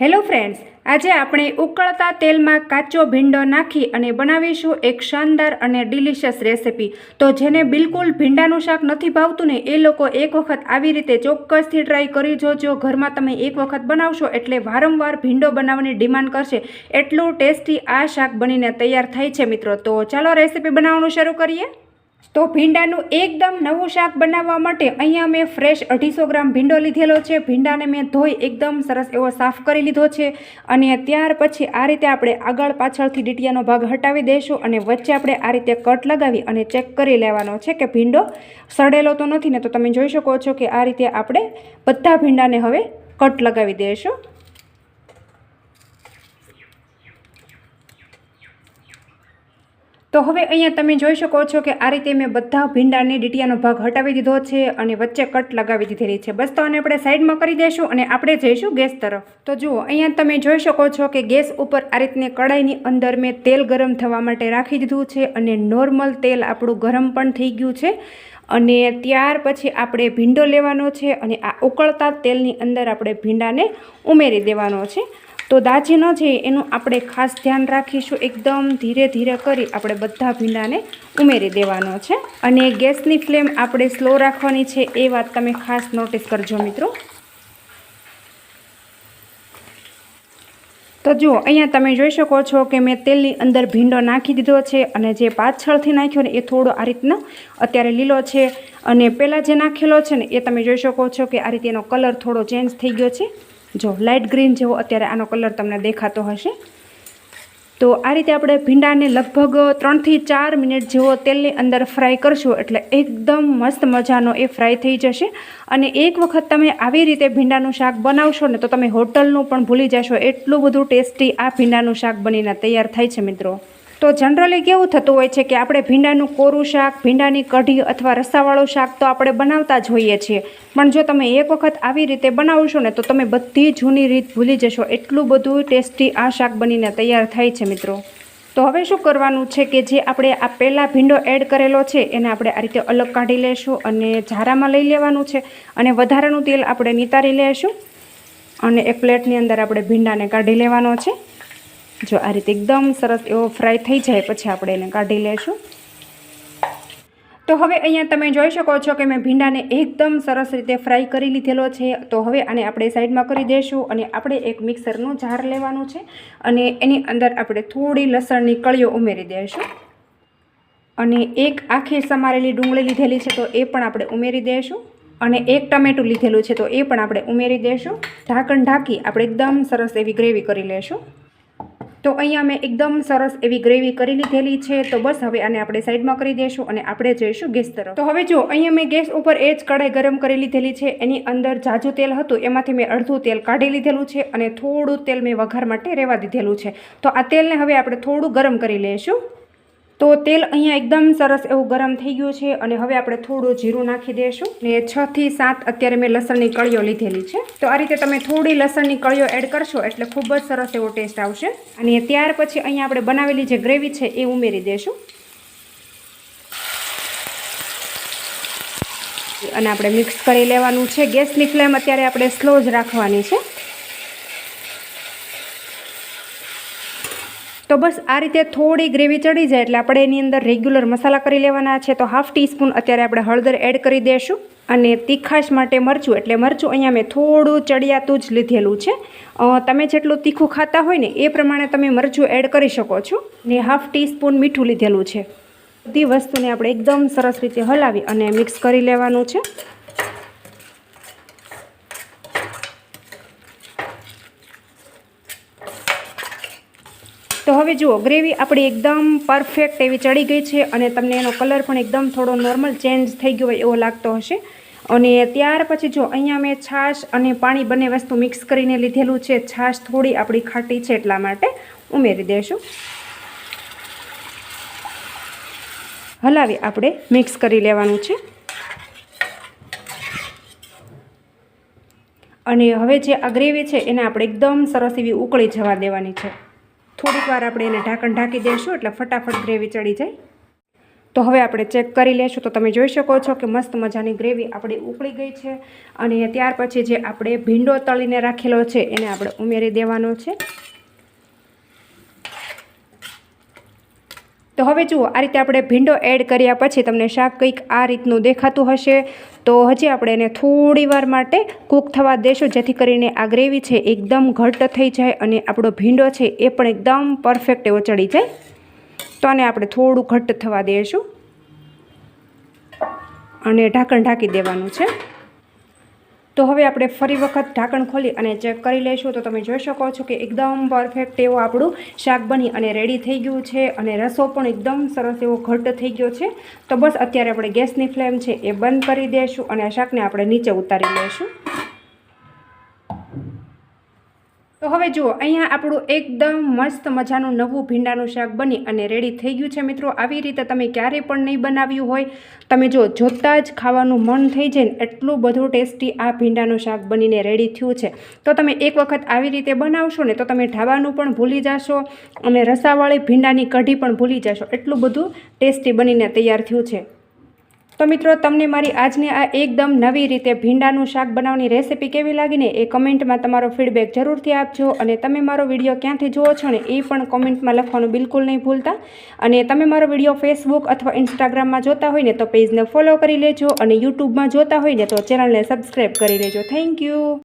Hello friends, આજે આપણે ઉકળતા તેલમાં કાચો ભીંડો નાખી અને બનાવીશું એક શાનદાર અને ડિલિશિયસ રેસિપી. તો જેને બિલકુલ ભીંડાનું શાક નથી ભાવતું ને એ લોકો એક વખત આવી રીતે ચોક્કસથી ટ્રાય કરી જોજો. ઘરમાં તમે એક વખત બનાવશો એટલે વારંવાર ભીંડો બનાવવાની ડિમાન્ડ કરશે. એટલું ટેસ્ટી આ શાક બનીને તૈયાર થાય છે મિત્રો. તો ચાલો રેસીપી બનાવવાનું શરૂ કરીએ. તો ભીંડાનું એકદમ નવું શાક બનાવવા માટે અહીંયા મેં ફ્રેશ અઢીસો ગ્રામ ભીંડો લીધેલો છે. ભીંડાને મેં ધોઈ એકદમ સરસ એવો સાફ કરી લીધો છે અને ત્યાર પછી આ રીતે આપણે આગળ પાછળથી ડીટીયાનો ભાગ હટાવી દઈશું અને વચ્ચે આપણે આ રીતે કટ લગાવી અને ચેક કરી લેવાનો છે કે ભીંડો સડેલો તો નથી ને તો તમે જોઈ શકો છો કે આ રીતે આપણે બધા ભીંડાને હવે કટ લગાવી દઈશું. તો હવે અહીંયા તમે જોઈ શકો છો કે આ રીતે મેં બધા ભીંડાની ડીટીયાનો ભાગ હટાવી દીધો છે અને વચ્ચે કટ લગાવી દીધેલી છે. બસ તો આને આપણે સાઈડમાં કરી દઈશું અને આપણે જઈશું ગેસ તરફ. તો જુઓ, અહીંયા તમે જોઈ શકો છો કે ગેસ ઉપર આ રીતને કડાઈની અંદર મેં તેલ ગરમ થવા માટે રાખી દીધું છે અને નોર્મલ તેલ આપણું ગરમ પણ થઈ ગયું છે. અને ત્યાર પછી આપણે ભીંડો લેવાનો છે અને આ ઉકળતા તેલની અંદર આપણે ભીંડાને ઉમેરી દેવાનો છે. તો દાજી ન જાય એનું આપણે ખાસ ધ્યાન રાખીશું. એકદમ ધીરે ધીરે કરી આપણે બધા ભીંડાને ઉમેરી દેવાનો છે. અને ગેસની ફ્લેમ આપણે સ્લો રાખવાની છે. એ વાત તમે ખાસ નોટિસ કરજો મિત્રો. તો જુઓ, અહીંયા તમે જોઈ શકો છો કે મેં તેલની અંદર ભીંડો નાખી દીધો છે અને જે પાછળથી નાખ્યો ને એ થોડો આ રીતનો અત્યારે લીલો છે. અને પહેલાં જે નાખેલો છે ને એ તમે જોઈ શકો છો કે આ રીતે એનો કલર થોડો ચેન્જ થઈ ગયો છે. જો લાઇટ ગ્રીન જેવો અત્યારે આનો કલર તમને દેખાતો હશે. તો આ રીતે આપણે ભીંડાને લગભગ ત્રણથી ચાર મિનિટ જેવો તેલની અંદર ફ્રાય કરશું એટલે એકદમ મસ્ત મજાનો એ ફ્રાય થઈ જશે. અને એક વખત તમે આવી રીતે ભીંડાનું શાક બનાવશો ને તો તમે હોટલનું પણ ભૂલી જશો. એટલું બધું ટેસ્ટી આ ભીંડાનું શાક બનીને તૈયાર થાય છે મિત્રો. તો જનરલી કેવું થતું હોય છે કે આપણે ભીંડાનું કોરું શાક, ભીંડાની કઢી અથવા રસાવાળું શાક તો આપણે બનાવતા જ હોઈએ છીએ. પણ જો તમે એક વખત આવી રીતે બનાવશો ને, તો તમે બધી જૂની રીત ભૂલી જશો. એટલું બધું ટેસ્ટી આ શાક બનીને તૈયાર થાય છે મિત્રો. તો હવે શું કરવાનું છે કે જે આપણે આ પહેલાં ભીંડો એડ કરેલો છે, એને આપણે આ રીતે અલગ કાઢી લેશું અને ઝારામાં લઈ લેવાનું છે. અને વધારાનું તેલ આપણે નિતારી લેશું અને એક પ્લેટની અંદર આપણે ભીંડાને કાઢી લેવાનો છે. જો આ રીતે એકદમ સરસ એવો ફ્રાય થઈ જાય, પછી આપણે એને કાઢી લેશું. તો હવે અહીંયા તમે જોઈ શકો છો કે મેં ભીંડાને એકદમ સરસ રીતે ફ્રાય કરી લીધેલો છે. તો હવે આને આપણે સાઈડમાં કરી દઈશું અને આપણે એક મિક્સરનું જાર લેવાનું છે અને એની અંદર આપણે થોડી લસણની કળીઓ ઉમેરી દઈશું અને એક આખી સમારેલી ડુંગળી લીધેલી છે તો એ પણ આપણે ઉમેરી દઈશું અને એક ટમેટું લીધેલું છે તો એ પણ આપણે ઉમેરી દઈશું ઢાંકણ ઢાંકી આપણે એકદમ સરસ એવી ગ્રેવી કરી લેશું. તો અહીંયા મેં એકદમ સરસ એવી ગ્રેવી કરી લીધેલી છે. તો બસ હવે આને આપણે સાઈડમાં કરી દઈશું અને આપણે જઈશું ગેસ તરફ. તો હવે જો, અહીંયા મેં ગેસ ઉપર એ જ કઢાઈ ગરમ કરી લીધેલી છે. એની અંદર જાજુ તેલ હતું, એમાંથી મેં અડધું તેલ કાઢી લીધેલું છે અને થોડું તેલ મેં વઘાર માટે રહેવા દીધેલું છે. તો આ તેલને હવે આપણે થોડું ગરમ કરી લઈશું. તો તેલ અહીંયા એકદમ સરસ એવું ગરમ થઈ ગયું છે અને હવે આપણે થોડું જીરું નાખી દઈશું ને છ થી સાત અત્યારે મેં લસણની કળીઓ લીધેલી છે. તો આ રીતે તમે થોડી લસણની કળીઓ એડ કરશો એટલે ખૂબ જ સરસ એવો ટેસ્ટ આવશે. અને ત્યાર પછી અહીંયા આપણે બનાવેલી જે ગ્રેવી છે એ ઉમેરી દઈશું અને આપણે મિક્સ કરી લેવાનું છે. ગેસની ફ્લેમ અત્યારે આપણે સ્લો જ રાખવાની છે. તો બસ આ રીતે થોડી ગ્રેવી ચડી જાય એટલે આપણે એની અંદર રેગ્યુલર મસાલા કરી લેવાના છે. તો હાફ ટીસ્પૂન અત્યારે આપણે હળદર એડ કરી દઈશું અને તીખાશ માટે મરચું, એટલે મરચું અહીંયા મેં થોડું ચડિયાતું જ લીધેલું છે. તમે જેટલું તીખું ખાતા હોય ને એ પ્રમાણે તમે મરચું એડ કરી શકો છો. ને હાફ ટીસ્પૂન મીઠું લીધેલું છે. બધી વસ્તુને આપણે એકદમ સરસ રીતે હલાવી અને મિક્સ કરી લેવાનું છે. હવે જુઓ, ગ્રેવી આપણી એકદમ પરફેક્ટ એવી ચડી ગઈ છે અને તમને એનો કલર પણ એકદમ થોડો નોર્મલ ચેન્જ થઈ ગયો હોય એવો લાગતો હશે. અને ત્યાર પછી જો, અહીંયા મેં છાશ અને પાણી બંને વસ્તુ મિક્સ કરીને લીધેલું છે. છાશ થોડી આપણી ખાટી છે એટલા માટે ઉમેરી દઈશું. હલાવી આપણે મિક્સ કરી લેવાનું છે. અને હવે જે આ ગ્રેવી છે, એને આપણે એકદમ સરસ એવી ઉકળી જવા દેવાની છે. થોડીક વાર આપણે એને ઢાંકણ ઢાંકી દઈશું, એટલે ફટાફટ ગ્રેવી ચડી જાય. તો હવે આપણે ચેક કરી લેશું, તો તમે જોઈ શકો છો કે મસ્ત મજાની ગ્રેવી આપણી ઉકળી ગઈ છે. અને ત્યાર પછી જે આપણે ભીંડો તળીને રાખેલો છે, એને આપણે ઉમેરી દેવાનો છે. તો હવે જુઓ, આ રીતે આપણે ભીંડો એડ કર્યા પછી તમને શાક કંઈક આ રીતનું દેખાતું હશે. તો હજી આપણે એને થોડી વાર માટે કૂક થવા દેશું, જેથી કરીને આ ગ્રેવી છે એકદમ ઘટ્ટ થઈ જાય અને આપણો ભીંડો છે એ પણ એકદમ પરફેક્ટ એવો ચડી જાય. તો આને આપણે થોડું ઘટ્ટ થવા દઈશું અને ઢાંકણ ઢાંકી દેવાનું છે. તો હવે આપણે ફરી વખત ઢાંકણ ખોલી અને ચેક કરી લઈશું. તો તમે જોઈ શકો છો કે એકદમ પરફેક્ટ એવો આપણું શાક બની અને રેડી થઈ ગયું છે અને રસો પણ એકદમ સરસ એવો ઘટ્ટ થઈ ગયો છે. તો બસ અત્યારે આપણે ગેસની ફ્લેમ છે એ બંધ કરી દઈશું અને આ શાકને આપણે નીચે ઉતારી લઈશું. હવે જુઓ, અહીંયા આપણું એકદમ મસ્ત મજાનું નવું ભીંડાનું શાક બની અને રેડી થઈ ગયું છે મિત્રો. આવી રીતે તમે ક્યારેય પણ નહીં બનાવ્યું હોય. તમે જો જોતાં જ ખાવાનું મન થઈ જાય ને એટલું બધું ટેસ્ટી આ ભીંડાનું શાક બનીને રેડી થયું છે. તો તમે એક વખત આવી રીતે બનાવશો ને તો તમે ઢાબાનું પણ ભૂલી જશો અને રસાવાળી ભીંડાની કઢી પણ ભૂલી જશો. એટલું બધું ટેસ્ટી બનીને તૈયાર થયું છે. તો મિત્રો, તમને મારી આજની આ એકદમ નવી રીતે ભીંડાનું શાક બનાવવાની રેસિપી કેવી લાગીને એ કમેન્ટમાં તમારો ફીડબેક જરૂરથી આપજો અને તમે મારો વીડિયો ક્યાંથી જુઓ છો ને એ પણ કોમેન્ટમાં લખવાનું બિલકુલ નહીં ભૂલતા. અને તમે મારો વીડિયો ફેસબુક અથવા ઇન્સ્ટાગ્રામમાં જોતા હોય ને તો પેજને ફોલો કરી લેજો અને યુટ્યુબમાં જોતા હોય ને તો ચેનલને સબસ્ક્રાઈબ કરી લેજો. Thank you